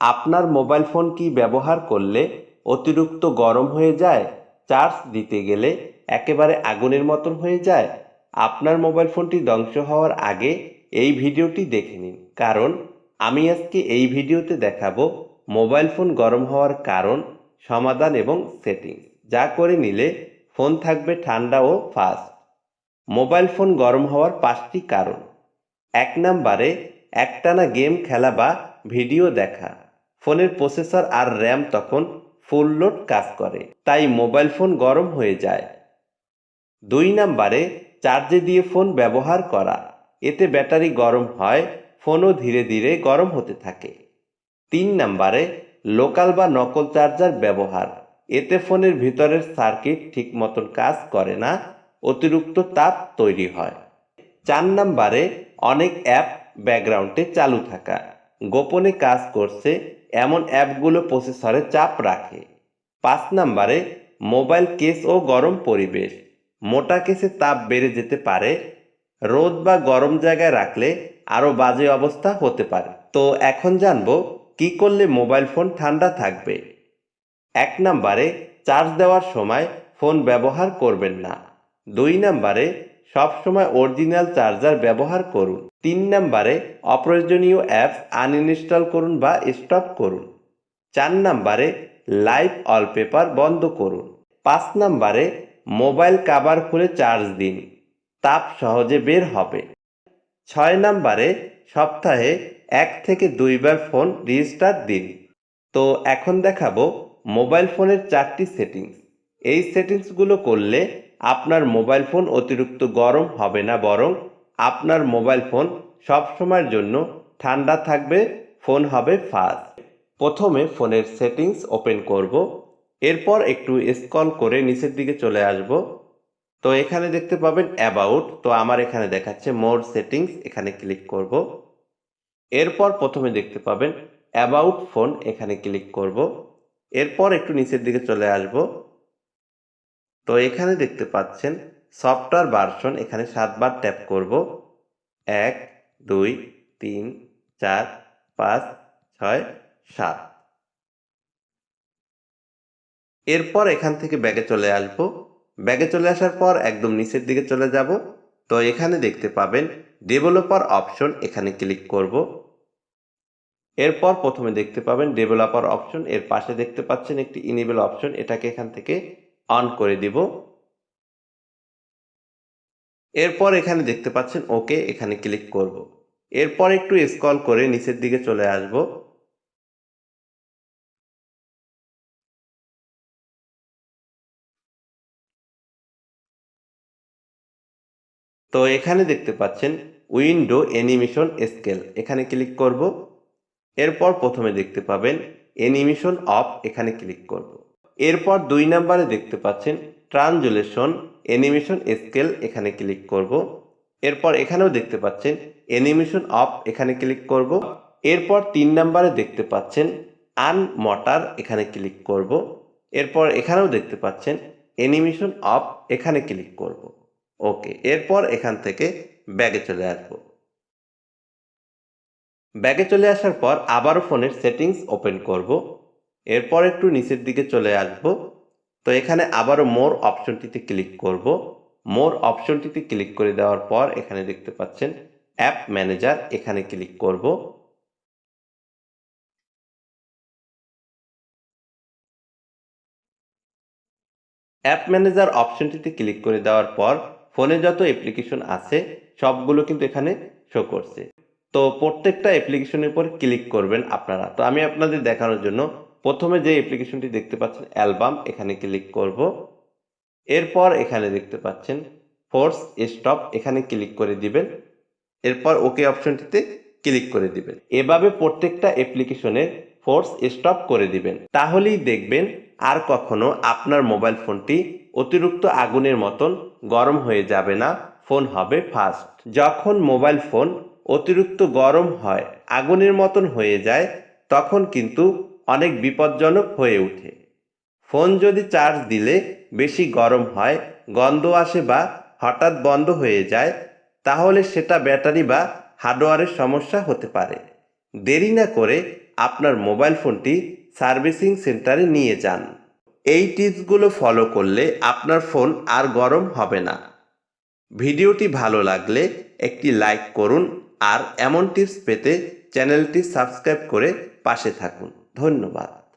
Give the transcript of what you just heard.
আপনার mobile phone কি ব্যবহার করলে অতিরিক্ত গরম হয়ে যায়? চার্জ দিতে গেলে একেবারে আগুনের মতন হয়ে যায়। আপনার মোবাইল ফোনটি ধ্বংস হওয়ার আগে এই ভিডিওটি দেখে নিন। কারণ, আমি আজকে এই ভিডিওতে দেখাবো মোবাইল ফোন গরম হওয়ার কারণ, সমাধান এবং সেটিং যা করে নিলে ফোন থাকবে ঠান্ডা ও ফাস্ট। মোবাইল ফোন গরম হওয়ার পাঁচটি কারণ। এক নম্বরে, একটানা গেম খেলা বা ভিডিও দেখা। ফোনের প্রসেসর আর র্যাম তখন ফুল লোড কাজ করে, তাই মোবাইল ফোন গরম হয়ে যায়। দুই নাম্বারে, চার্জে দিয়ে ফোন ব্যবহার করা, এতে ব্যাটারি গরম হয়, ফোনও ধীরে ধীরে গরম হতে থাকে। তিন নাম্বারে, লোকাল বা নকল চার্জার ব্যবহার, এতে ফোনের ভিতরের সার্কিট ঠিক মতন কাজ করে না, অতিরিক্ত তাপ তৈরি হয়। চার নাম্বারে, অনেক অ্যাপ ব্যাকগ্রাউন্ডে চালু থাকা। গোপনে কাজ করছে, এমন অ্যাপগুলো প্রসেসরে চাপ রাখে। পাঁচ নম্বরে, মোবাইল কেস ও গরম পরিবেশ। মোটা কেসে তাপ বেড়ে যেতে পারে, রোদ বা গরম জায়গায় রাখলে আরও বাজে অবস্থা হতে পারে। তো এখন জানব, কি করলে মোবাইল ফোন ঠান্ডা থাকবে? এক নম্বরে, চার্জ দেওয়ার সময় ফোন ব্যবহার করবেন না। দুই নম্বরে সবসময় অরিজিনাল চার্জার ব্যবহার করুন। তিন নম্বরে অপ্রয়োজনীয় অ্যাপস আনইনস্টল করুন বা স্টপ করুন। চার নম্বরে লাইভ অলপেপার বন্ধ করুন। পাঁচ নম্বরে মোবাইল কাভার খুলে চার্জ দিন। তাপ সহজে বের হবে। ছয় নম্বরে সপ্তাহে এক থেকে দুইবার ফোন রিস্টার্ট দিন। তো এখন দেখাবো মোবাইল ফোনের চারটি সেটিংস। এই সেটিংসগুলো করলে আপনার মোবাইল ফোন অতিরিক্ত গরম হবে না, বরং আপনার মোবাইল ফোন সব সময়ের জন্য ঠান্ডা থাকবে, ফোন হবে ফাস্ট। প্রথমে ফোনের সেটিংস ওপেন করব, এরপর একটু স্কল করে নিচের দিকে চলে আসব। তো এখানে দেখতে পাবেন অ্যাবাউট, তো আমার এখানে দেখাচ্ছে মোর সেটিংস, এখানে ক্লিক করব। এরপর প্রথমে দেখতে পাবেন অ্যাবাউট ফোন, এখানে ক্লিক করব। এরপর একটু নিচের দিকে চলে আসব। তো এখানে দেখতে পাচ্ছেন সফটওয়্যার ভার্সন এখানে সাতবার ট্যাপ করব। এক, দুই, তিন, চার, পাঁচ, ছয়, সাত। এরপর এখান থেকে ব্যাগে চলে আসব। ব্যাগে চলে আসার পর একদম নিচের দিকে চলে যাব। তো এখানে দেখতে পাবেন ডেভেলপার অপশন এখানে ক্লিক করব। এরপর প্রথমে দেখতে পাবেন ডেভেলপার অপশন এর পাশে দেখতে পাচ্ছেন একটি ইনেবল অপশন এটাকে এখান থেকে অন করে দিব। এরপর এখানে দেখতে পাচ্ছেন, ওকে এখানে ক্লিক করব। এরপর একটু স্কল করে নিচের দিকে চলে আসব। তো এখানে দেখতে পাচ্ছেন, উইন্ডো অ্যানিমেশন স্কেল, এখানে ক্লিক করব। এরপর প্রথমে দেখতে পাবেন, অ্যানিমেশন অফ, এখানে ক্লিক করব। এরপর দুই নাম্বারে দেখতে পাচ্ছেন ট্রানজুলেশন অ্যানিমেশন স্কেল এখানে ক্লিক করব। এরপর এখানেও দেখতে পাচ্ছেন অ্যানিমেশন অফ এখানে ক্লিক করব। এরপর তিন নাম্বারে দেখতে পাচ্ছেন আনমটার এখানে ক্লিক করব। এরপর এখানেও দেখতে পাচ্ছেন অ্যানিমেশন অফ এখানে ক্লিক করব। ওকে, এরপর এখান থেকে ব্যাগে চলে আসব। ব্যাগে চলে আসার পর আবারও ফোনের সেটিংস ওপেন করব। এরপর একটু নিচের দিকে চলে আসব। তো এখানে আবারও মোর অপশনটিতে ক্লিক করব। মোর অপশনটিতে ক্লিক করে দেওয়ার পর এখানে দেখতে পাচ্ছেন অ্যাপ ম্যানেজার এখানে ক্লিক করব। অ্যাপ ম্যানেজার অপশনটিতে ক্লিক করে দেওয়ার পর ফোনে যত অ্যাপ্লিকেশন আছে, সবগুলো কিন্তু এখানে শো করছে। তো প্রত্যেকটা অ্যাপ্লিকেশনের উপর ক্লিক করবেন আপনারা। তো আমি আপনাদের দেখানোর জন্য প্রথমে যে অ্যাপ্লিকেশনটি দেখতে পাচ্ছেন অ্যালবাম এখানে ক্লিক করব। এরপর এখানে দেখতে পাচ্ছেন ফোর্স স্টপ এখানে ক্লিক করে দিবেন। এরপর ওকে অপশনটিতে ক্লিক করে দিবেন। এভাবে প্রত্যেকটা অ্যাপ্লিকেশনের ফোর্স স্টপ করে দিবেন। তাহলেই দেখবেন আর কখনো আপনার মোবাইল ফোনটি অতিরিক্ত আগুনের মতন গরম হয়ে যাবে না ফোন হবে ফাস্ট যখন মোবাইল ফোন অতিরিক্ত গরম হয়, আগুনের মতন হয়ে যায়, তখন কিন্তু অনেক বিপজ্জনক হয়ে ওঠে। ফোন যদি চার্জ দিলে বেশি গরম হয়, গন্ধ আসে বা হঠাৎ বন্ধ হয়ে যায়, তাহলে সেটা ব্যাটারি বা হার্ডওয়্যারের সমস্যা হতে পারে। দেরি না করে আপনার মোবাইল ফোনটি সার্ভিসিং সেন্টারে নিয়ে যান। এই টিপসগুলো ফলো করলে আপনার ফোন আর গরম হবে না। ভিডিওটি ভালো লাগলে একটি লাইক করুন আর এমন টিপস পেতে চ্যানেলটি সাবস্ক্রাইব করে পাশে থাকুন। ধন্যবাদ।